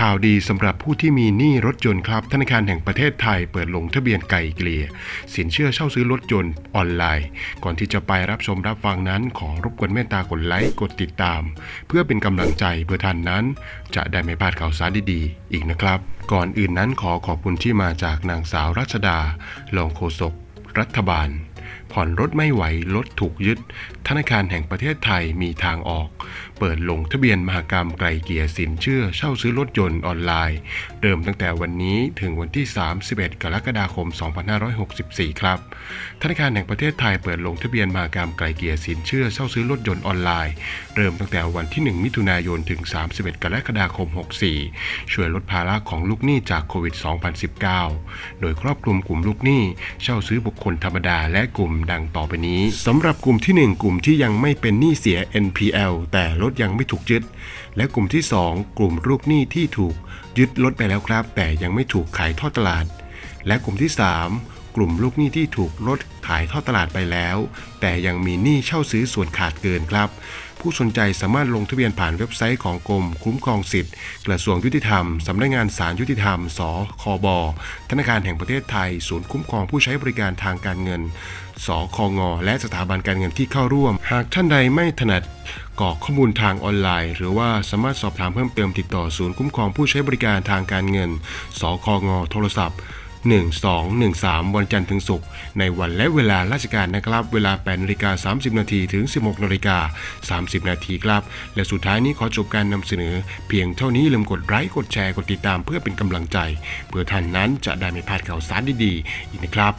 ข่าวดีสำหรับผู้ที่มีหนี้รถยนต์ครับ ธนาคารแห่งประเทศไทยเปิดลงทะเบียนไก่เกลี่ย สินเชื่อเช่าซื้อรถยนต์ออนไลน์ ก่อนที่จะไปรับชมรับฟังนั้น ขอรบกวนเมตตากดไลค์กดติดตาม เพื่อเป็นกำลังใจเพื่อท่านนั้น จะได้ไม่พลาดข่าวสารดีๆ อีกนะครับ ก่อนอื่นนั้นขอขอบคุณที่มาจากนางสาวรัชดารองโฆษกรัฐบาล ผ่อนรถไม่ไหวรถถูกยึด ธนาคารแห่งประเทศไทยมีทางออก เปิดลงทะเบียนมหกรรมไกลเกลี่ยสินเชื่อเช่าซื้อรถยนต์ออนไลน์ เริ่มตั้งแต่วันนี้ถึงวันที่ 31 กรกฎาคม 2564 ครับ ธนาคารแห่งประเทศไทยเปิดลงทะเบียนมหกรรมไกลเกลี่ยสินเชื่อเช่าซื้อรถยนต์ออนไลน์ เริ่มตั้งแต่วันที่ 1 มิถุนายนถึง 31 กรกฎาคม 64 ช่วยลดภาระของลูกหนี้จากโควิด 2019 โดยครอบคลุมกลุ่มลูกหนี้เช่าซื้อบุคคลธรรมดาและกลุ่มดังต่อไปนี้สำหรับกลุ่มที่ 1 กลุ่มที่ยังไม่เป็นหนี้เสีย NPL แต่รถยังไม่ถูกยึด และกลุ่มที่ 2 กลุ่มลูกหนี้ที่ถูกยึดรถไปแล้วครับ แต่ยังไม่ถูกขายทอดตลาด และกลุ่มที่ 3 กลุ่มลูกหนี้ที่ถูกรถขายทอดตลาดไปแล้ว แต่ยังมีหนี้เช่าซื้อส่วนขาดเกินครับ ผู้สนใจสามารถลงทะเบียนผ่านเว็บไซต์ของกรมคุ้มครองสิทธิ์ กระทรวงยุติธรรม สำนักงานศาลยุติธรรม สคบ ธนาคารแห่งประเทศไทย ศูนย์คุ้มครองผู้ใช้บริการทางการเงิน สคง และสถาบันการเงินที่เข้าร่วม หากท่านใดไม่ถนัดกรอกข้อมูลทางออนไลน์ หรือว่าสามารถสอบถามเพิ่มเติมติดต่อศูนย์คุ้มครองผู้ใช้บริการทางการเงิน สคง โทรศัพท์ 1213 วันจันทร์ถึงศุกร์ในวันและเวลาราชการนะครับ เวลา8นาฬิกา30 นาทีถึง 16นาฬิกา30 นาทีครับ และสุดท้ายนี้ขอจบการนำเสนอ เพียงเท่านี้ลืมกดไลค์กดแชร์กดติดตามเพื่อเป็นกำลังใจ เพื่อท่านนั้นจะได้ไม่พลาดข่าวสารดีๆอีกนะครับ